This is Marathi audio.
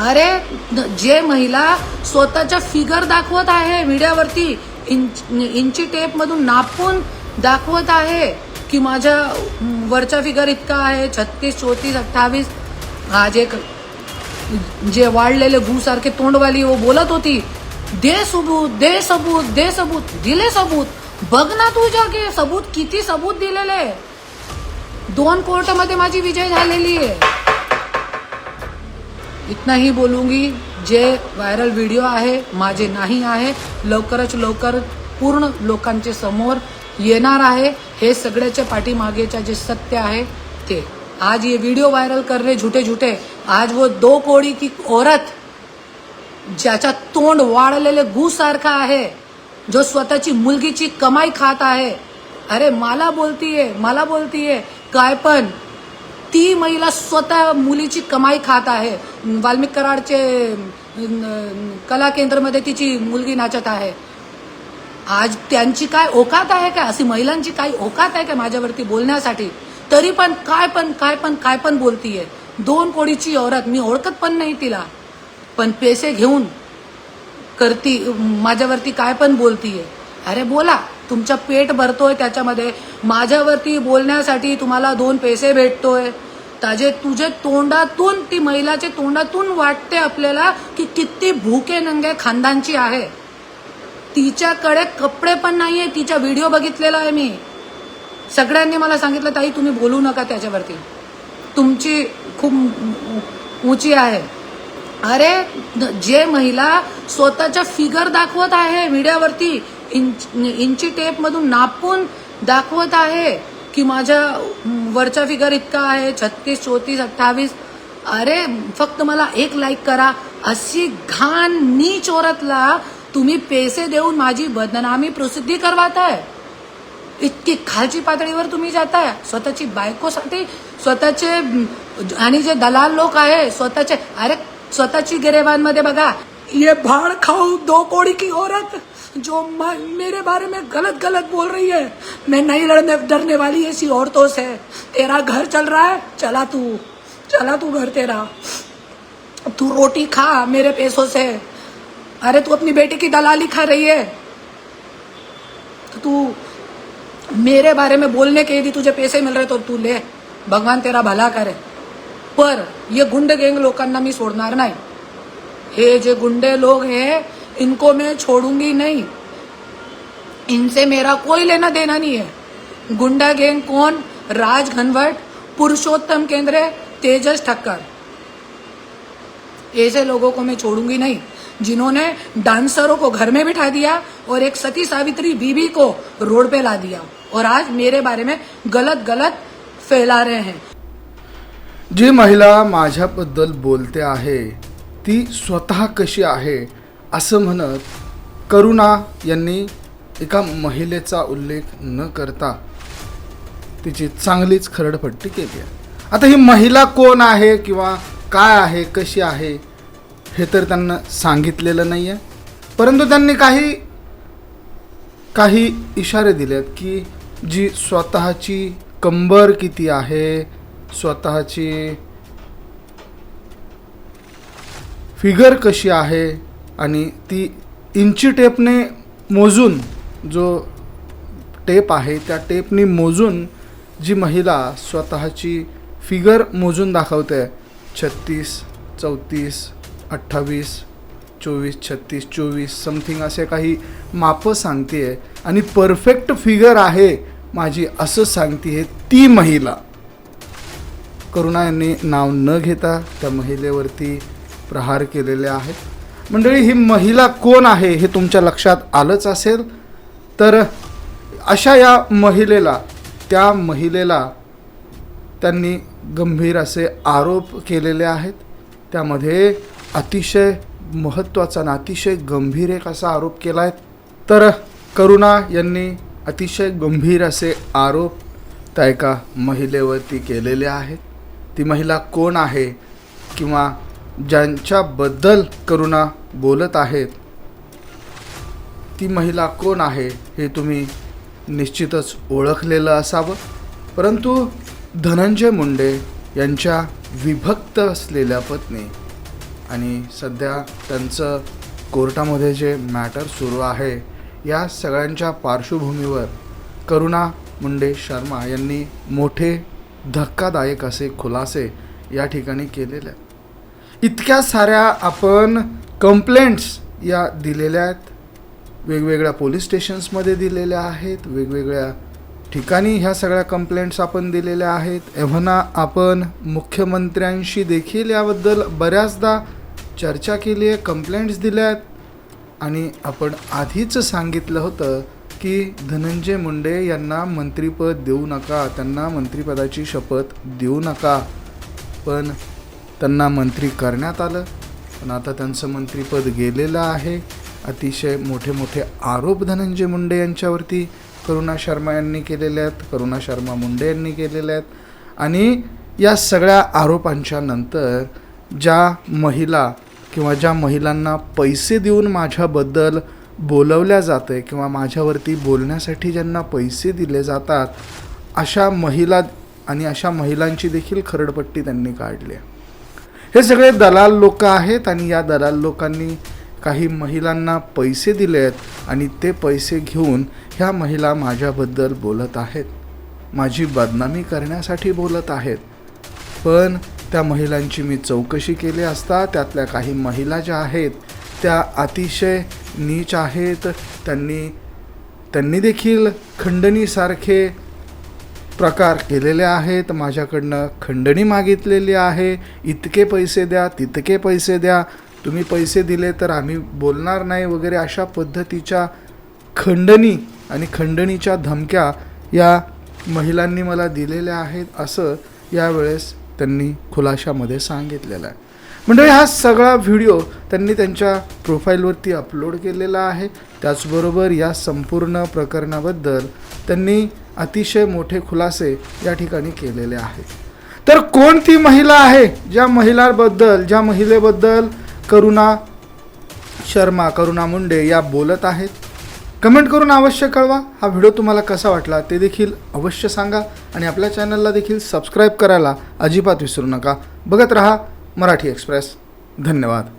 अरे जे महिला स्वतःच्या फिगर दाखवत आहे मीडियावरती इंच इंची टेप मधून नापून दाखवत आहे की माझ्या वरचा फिगर इतका आहे छत्तीस चौतीस अठ्ठावीस आज एक जे वाढलेले गू सारखे तोंडवाली वो बोलत होती दे सबूत दे सबूत दे सबूत दिले सबूत बघ ना तुझ्या की सबूत किती सबूत दिलेले. दोन कोर्टामध्ये माझी विजय झालेली आहे. इतना ही बोलूंगी जे व्हायरल व्हिडिओ आहे माझे नाही आहे लवकरच लवकर पूर्ण लोकांचे समोर येणार आहे. हे सगळ्याच्या पाठीमागेच्या जे सत्य आहे ते. आज ये व्हिडिओ व्हायरल कर रहे झूठे झूठे. आज वो दो कोड़ी की औरत ज्याच्या तोंड वाढलेले गुसारखा आहे जो स्वतःची मुलगीची कमाई खात आहे. अरे मला बोलतीये मला बोलतीये. काय पण ती महिला स्वतः मुलीची कमाई खात आहे. वाल्मिक कराडचे कला केंद्रमध्ये तिची मुलगी नाचत आहे. आज त्यांची काय ओकात आहे का? अशी महिलांची काही ओकात आहे का माझ्यावरती बोलण्यासाठी? तरी पण काय पण काय पण काय पण बोलतीये. दोन कोडीची औरत मी ओळखत पण नाही तिला. पण पैसे घेऊन करती माझ्यावरती काय पण बोलतीये. अरे बोला. तुमचं पेट भरतोय त्याच्यामध्ये. माझ्यावरती बोलण्यासाठी तुम्हाला दोन पैसे भेटतोय. ताजे तुझे तोंडातून ती महिलाच्या तोंडातून वाटते आपल्याला की किती भूके नंगे खानदानची आहे. तिच्याकडे कपडे पण नाहीये तिचा व्हिडिओ बघितलेला आहे मी. सगळ्यांनी मला सांगितलं ताई तुम्ही बोलू नका त्याच्यावरती. तुमची खूप उंची आहे. अरे जे महिला स्वतःच्या फिगर दाखवत आहे मीडियावरती इंच इंची टेपमधून नापून दाखवत आहे की माझ्या वरचा फिगर इतका आहे छत्तीस चौतीस अठ्ठावीस. अरे फक्त मला एक लाईक करा. अशी घाण नीच औरतला तुम्ही पैसे देऊन माझी बदनामी प्रसिद्धी करवाताय. इतकी खालची पातळीवर तुम्ही जाताय. स्वतःची बायकोसाठी स्वतःचे आणि जे दलाल लोक आहे स्वतःचे अरे स्वतःची गिरेबांमध्ये बघा. ये भाड़ खाऊ दो कोड़ी की औरत. जो मेरे बारे में गलत गलत बोल रही है। मैं नहीं लड़ने डरने वाली ऐसी औरतों से। तेरा घर चल रहा है, चला तू। चला तू घर तेरा। तू रोटी खा मेरे पैसों से। अरे तू अपनी बेटी की दलाली खा रही है। तो तू मेरे बारे में बोलने के यदि तुझे पैसे मिल रहे तो तू ले। भगवान तेरा भला करे। पर ये गुंड गैंग लोकांना मी सोडणार नाही हे जे गुंडे लोग हैं इनको मैं छोड़ूँगी नहीं। इनसे मेरा कोई लेना देना नहीं है। गुंडा गैंग कौन? राज घनवट, पुरुषोत्तम केंद्रे, तेजस ठक्कर। ऐसे लोगों को मैं छोड़ूँगी नहीं, जिन्होंने डांसरों को घर में बिठा दिया और एक सती सावित्री बीबी को रोड पे ला दिया और आज मेरे बारे में गलत गलत फैला रहे हैं। जी महिला, माझ्याबद्दल बोलते आहे, ती स्वतः कशी आहे? असं म्हणत करुणा यांनी एका महिलेचा उल्लेख न करता तिची चांगलीच खरडपट्टी केली आहे. आता ही महिला कोण आहे किंवा काय आहे कशी आहे हे तर त्यांना सांगितलेलं नाही आहे परंतु त्यांनी काही काही इशारे दिलेत की जी स्वतःची कंबर किती आहे स्वतःची फिगर कशी आहे आणि ती इंची टेपने मोजून जो टेप आहे त्या टेपने मोजून जी महिला स्वतःची फिगर मोजून दाखवते छत्तीस चौतीस अठ्ठावीस चोवीस छत्तीस चोवीस समथिंग असे काही मापं सांगते. आहे आणि परफेक्ट फिगर आहे माझी असं सांगते आहे ती महिला. करुणा यांनी नाव न घेता त्या महिलेवरती प्रहार केलेले आहेत. मंडळी ही महिला कोण आहे हे तुमच्या लक्षात आलंच असेल. तर अशा या महिलेला त्या महिलेला त्यांनी गंभीर असे आरोप केलेले आहेत. त्यामध्ये अतिशय महत्त्वाचा आणि अतिशय गंभीर एक असा आरोप केला आहे. तर करुणा यांनी अतिशय गंभीर असे आरोप त्या एका महिलेवरती केलेले आहेत. ती महिला कोण आहे किंवा ज्यांच्याबद्दल करुणा बोलत आहेत ती महिला कोण आहे हे तुम्ही निश्चितच ओळखलेलं असावं. परंतु धनंजय मुंडे यांच्या विभक्त असलेल्या पत्नी आणि सध्या त्यांचं कोर्टामध्ये जे मॅटर सुरू आहे या सगळ्यांच्या पार्श्वभूमीवर करुणा मुंडे शर्मा यांनी मोठे धक्कादायक असे खुलासे या ठिकाणी केलेले आहेत. इतक्या साऱ्या आपण कंप्लेंट्स या दिलेल्या आहेत. वेगवेगळ्या पोलीस स्टेशन्समध्ये दिलेल्या आहेत. वेगवेगळ्या ठिकाणी ह्या सगळ्या कंप्लेंट्स आपण दिलेल्या आहेत. एव्हना आपण मुख्यमंत्र्यांशी देखील याबद्दल बऱ्याचदा चर्चा केली आहे कंप्लेंट्स दिल्या आहेत. आणि आपण आधीच सांगितलं होतं की धनंजय मुंडे यांना मंत्रिपद देऊ नका त्यांना मंत्रिपदाची शपथ देऊ नका. पण त्यांना मंत्री करण्यात आलं. पण आता त्यांचं मंत्रिपद गेलेलं आहे. अतिशय मोठे मोठे आरोप धनंजय मुंडे यांच्यावरती करुणा शर्मा यांनी केलेले आहेत करुणा शर्मा मुंडे यांनी केलेले आहेत. आणि या सगळ्या आरोपांच्या नंतर ज्या महिला किंवा ज्या महिलांना पैसे देऊन माझ्याबद्दल बोलवल्या जातं आहे किंवा माझ्यावरती बोलण्यासाठी ज्यांना पैसे दिले जातात अशा महिला आणि अशा महिलांची देखील खरडपट्टी त्यांनी काढली आहे. हे सगळे दलाल लोक आहेत आणि या दलाल लोकांनी काही महिलांना पैसे दिले आहेत आणि ते पैसे घेऊन ह्या महिला माझ्याबद्दल बोलत आहेत. माझी बदनामी करण्यासाठी बोलत आहेत. पण त्या महिलांची मी चौकशी केली असता त्यातल्या काही महिला ज्या आहेत त्या अतिशय नीच आहेत. त्यांनी त्यांनी देखील खंडणीसारखे प्रकार केलेले आहेत माझ्याकडनं खंडणी मागितलेली आहे इतके पैसे द्या तितके पैसे द्या. तुम्ही पैसे दिले तर आम्ही बोलणार नाही वगैरे अशा पद्धतीच्या खंडणी आणि खंडणीच्या धमक्या या महिलांनी मला दिलेल्या आहेत असं यावेळेस त्यांनी खुलाशामध्ये सांगितलेलं आहे. म्हणजे हा सगळा व्हिडिओ त्यांनी त्यांच्या प्रोफाईलवरती अपलोड केलेला आहे. त्याचबरोबर या संपूर्ण प्रकरणाबद्दल त्यांनी अतिशय मोठे खुलासे या ठिकाणी केलेले आहेत. तर कोण ती महिला आहे? ज्या महिलांबद्दल ज्या महिलेबद्दल करुणा शर्मा करुणा मुंडे या बोलत आहेत? कमेंट करून अवश्य कळवा. हा व्हिडिओ तुम्हाला कसा वाटला ते देखील अवश्य सांगा आणि आपल्या चॅनलला देखील सबस्क्राईब करायला अजिबात विसरू नका. बघत रहा मराठी एक्सप्रेस. धन्यवाद.